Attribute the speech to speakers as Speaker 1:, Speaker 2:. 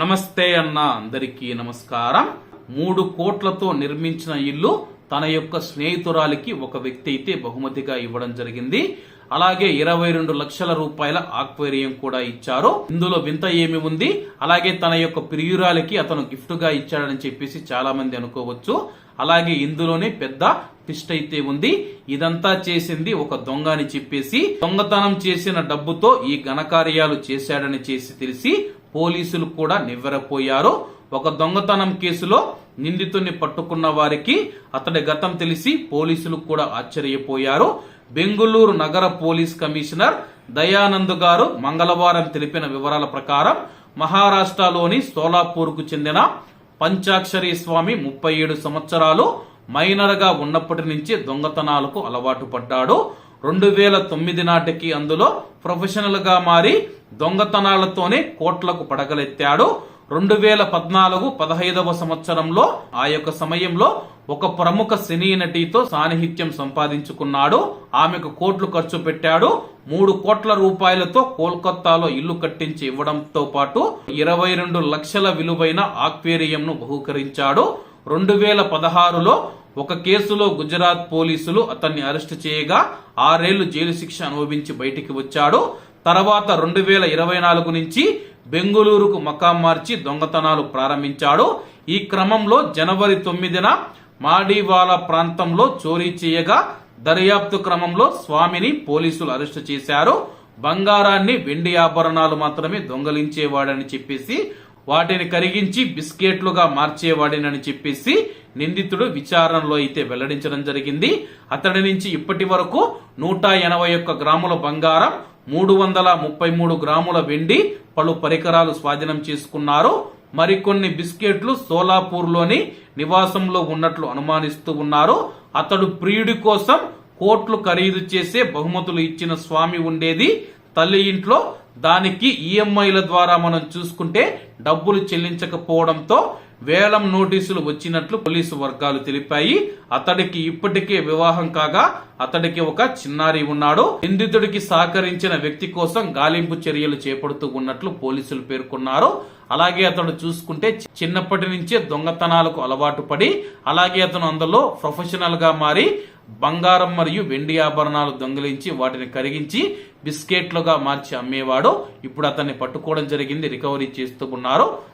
Speaker 1: నమస్తే అన్న అందరికీ నమస్కారం. మూడు కోట్లతో నిర్మించిన ఇల్లు తన యొక్క స్నేహితురాలికి ఒక వ్యక్తి అయితే బహుమతిగా ఇవ్వడం జరిగింది. అలాగే ఇరవై రెండు లక్షల రూపాయల ఆక్వేరియం కూడా ఇచ్చారు. ఇందులో వింత ఏమి ఉంది? అలాగే తన యొక్క ప్రియురాలికి అతను గిఫ్ట్గా ఇచ్చాడని చెప్పేసి చాలా మంది అనుకోవచ్చు. అలాగే ఇందులోనే పెద్ద ట్విస్ట్ అయితే ఉంది. ఇదంతా చేసింది ఒక దొంగ అని చెప్పేసి దొంగతనం చేసిన డబ్బుతో ఈ ఘనకార్యాలు చేశాడని చేసి తెలిసి పోలీసులు కూడా నివ్వెరపోయారు ఒక దొంగతనం కేసులో నిందితుడిని పట్టుకున్న వారికి అతడి గతం తెలిసి పోలీసులు కూడా ఆశ్చర్యపోయారు. బెంగుళూరు నగర పోలీస్ కమిషనర్ దయానంద్ గారు మంగళవారం తెలిపిన వివరాల ప్రకారం మహారాష్ట్రలోని సోలాపూర్కు చెందిన పంచాక్షరి స్వామి ముప్పై ఏడు సంవత్సరాలు మైనర్గా ఉన్నప్పటి నుంచి దొంగతనాలకు అలవాటు పడ్డాడు. రెండు వేల తొమ్మిది నాటికి అందులో ప్రొఫెషనల్గా మారి దొంగతనాలతోనే కోట్లకు పడగలెత్తాడు. రెండు వేల పద్నాలుగు పదహైదవ సంవత్సరంలో ఆ యొక్క సమయంలో ఒక ప్రముఖ సినీ నటితో సాన్నిహిత్యం సంపాదించుకున్నాడు. ఆమెకు కోట్లు ఖర్చు పెట్టాడు. మూడు కోట్ల రూపాయలతో కోల్కత్తాలో ఇల్లు కట్టించి ఇవ్వడంతో పాటు ఇరవై రెండు లక్షల విలువైన ఆక్వేరియంను బహుకరించాడు. రెండు వేల పదహారులో ఒక కేసులో గుజరాత్ పోలీసులు అతన్ని అరెస్టు చేయగా ఆరేళ్ళు జైలు శిక్ష అనుభవించి బయటికి వచ్చాడు. తర్వాత రెండు వేల ఇరవై నాలుగు నుంచి బెంగుళూరుకు మకాం మార్చి దొంగతనాలు ప్రారంభించాడు. ఈ క్రమంలో జనవరి తొమ్మిదిన మాడివాలా ప్రాంతంలో చోరీ చేయగా దర్యాప్తు క్రమంలో స్వామిని పోలీసులు అరెస్టు చేశారు. బంగారాన్ని వెండి ఆభరణాలు మాత్రమే దొంగలించేవాడని చెప్పేసి వాటిని కరిగించి బిస్కెట్లుగా మార్చేవాడినని చెప్పేసి నిందితుడు విచారణలో అయితే వెల్లడించడం జరిగింది. అతడి నుంచి ఇప్పటి వరకు నూట ఎనభై ఒక్క గ్రాముల బంగారం మూడు వందల ముప్పై మూడు గ్రాముల వెండి పలు పరికరాలు స్వాధీనం చేసుకున్నారు. మరికొన్ని బిస్కెట్లు సోలాపూర్లోని నివాసంలో ఉన్నట్లు అనుమానిస్తూ ఉన్నారు. అతడు ప్రియుడి కోసం కోట్లు ఖరీదు చేసే బహుమతులు ఇచ్చిన స్వామి ఉండేది. తల్లి ఇంట్లో దానికి ఈఎంఐల ద్వారా మనం చూసుకుంటే డబ్బులు చెల్లించకపోవడంతో వేలం నోటీసులు వచ్చినట్లు పోలీసు వర్గాలు తెలిపాయి. అతడికి ఇప్పటికే వివాహం కాగా అతడికి ఒక చిన్నారి ఉన్నాడు. నిందితుడికి సహకరించిన వ్యక్తి కోసం గాలింపు చర్యలు చేపడుతూ ఉన్నట్లు పోలీసులు పేర్కొన్నారు. అలాగే అతడు చూసుకుంటే చిన్నప్పటి నుంచే దొంగతనాలకు అలవాటు పడి అలాగే అతను అందులో ప్రొఫెషనల్గా మారి బంగారం మరియు వెండి ఆభరణాలు దొంగిలించి వాటిని కరిగించి బిస్కెట్లుగా మార్చి అమ్మేవాడు. ఇప్పుడు అతన్ని పట్టుకోవడం జరిగింది రికవరీ చేస్తూ ఉన్నారు.